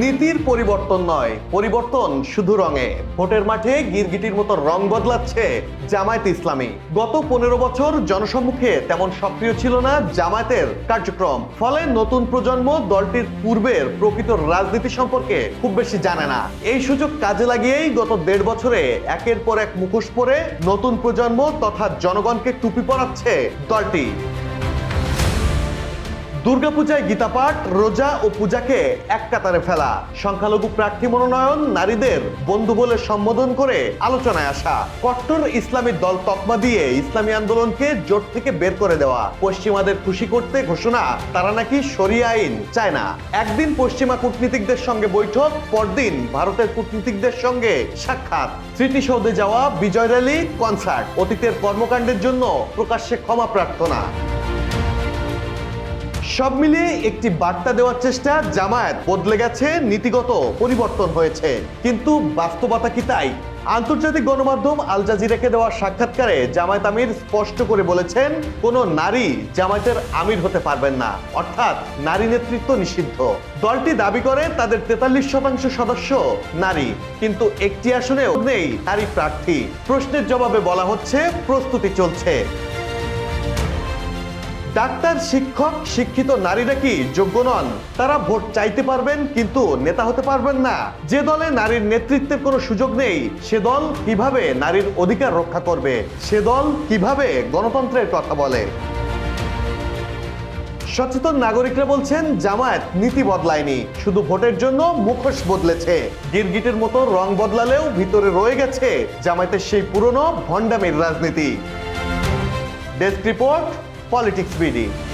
নীতির পরিবর্তন নয়, পরিবর্তন শুধু রঙে। ভোটের মাঠে গিরগিটির মতো রং বদলাচ্ছে জামায়াত ইসলামী। গত পনেরো বছর জনসম্মুখে তেমন সক্রিয় ছিল না জামায়াতের কার্যক্রম। ফলে নতুন প্রজন্ম দলটির পূর্বের প্রকৃত রাজনীতি সম্পর্কে খুব বেশি জানে না। এই সুযোগ কাজে লাগিয়েই গত দেড় বছরে একের পর এক মুখোশ পরে নতুন প্রজন্ম তথা জনগণকে টুপি পরাচ্ছে দলটি। দুর্গাপূজায় গীতাপাঠ, রোজা ও পূজাকে এক কাতারে ফেলা, সংখ্যালঘু প্রার্থী মনোনয়ন নারীদের বন্ধু বলে সম্বোধন করে আলোচনায় আসা, কট্টর ইসলামী দল তকমা দিয়ে ইসলামী আন্দোলনকে জোট থেকে বের করে দেওয়া, পশ্চিমাদের খুশি করতে ঘোষণা, তারা নাকি সরিয়া আইন চায় না। একদিন পশ্চিমা কূটনীতিকদের সঙ্গে বৈঠক, পরদিন ভারতের কূটনীতিকদের সঙ্গে সাক্ষাৎ। স্মৃতিসৌধে যাওয়া বিজয় র্যালি, কনসার্ট, অতীতের কর্মকাণ্ডের জন্য প্রকাশ্যে ক্ষমা প্রার্থনা। সব মিলিয়ে একটি বার্তা দেওয়ার চেষ্টা জামায়াত। বদলে গেছে, নীতিগত পরিবর্তন হয়েছে। কিন্তু বাস্তবতা কি তাই? আন্তর্জাতিক গণমাধ্যম আল জাজিরাকে দেওয়া সাক্ষাৎকারে জামায়াত আমির স্পষ্ট করে বলেছেন, কোনো নারী জামায়াতের আমির হতে পারবেন না। অর্থাৎ নারী নেতৃত্ব নিষিদ্ধ। দলটি দাবি করে, তাদের তেতাল্লিশ শতাংশ সদস্য নারী। কিন্তু একটি আসনেও নেই নারী প্রার্থী। প্রশ্নের জবাবে বলা হচ্ছে, প্রস্তুতি চলছে। ডাক্তার, শিক্ষক, শিক্ষিত নারীরা কি যোগ্য নন? তারা ভোট চাইতে পারবেন কিন্তু নেতা হতে পারবেন না। যে দলে নারীর নেতৃত্বের কোনো সুযোগ নেই, সে দল কীভাবে নারীর অধিকার রক্ষা করবে? সে দল কীভাবে গণতন্ত্রের কথা বলে? সচেতন নাগরিকরা বলছেন, জামায়াত নীতি বদলায়নি, শুধু ভোটের জন্য মুখোশ বদলেছে। গিরগিটের মতো রং বদলালেও ভিতরে রয়ে গেছে জামায়াতের সেই পুরনো ভণ্ডামির রাজনীতি। Desk report Politics BD.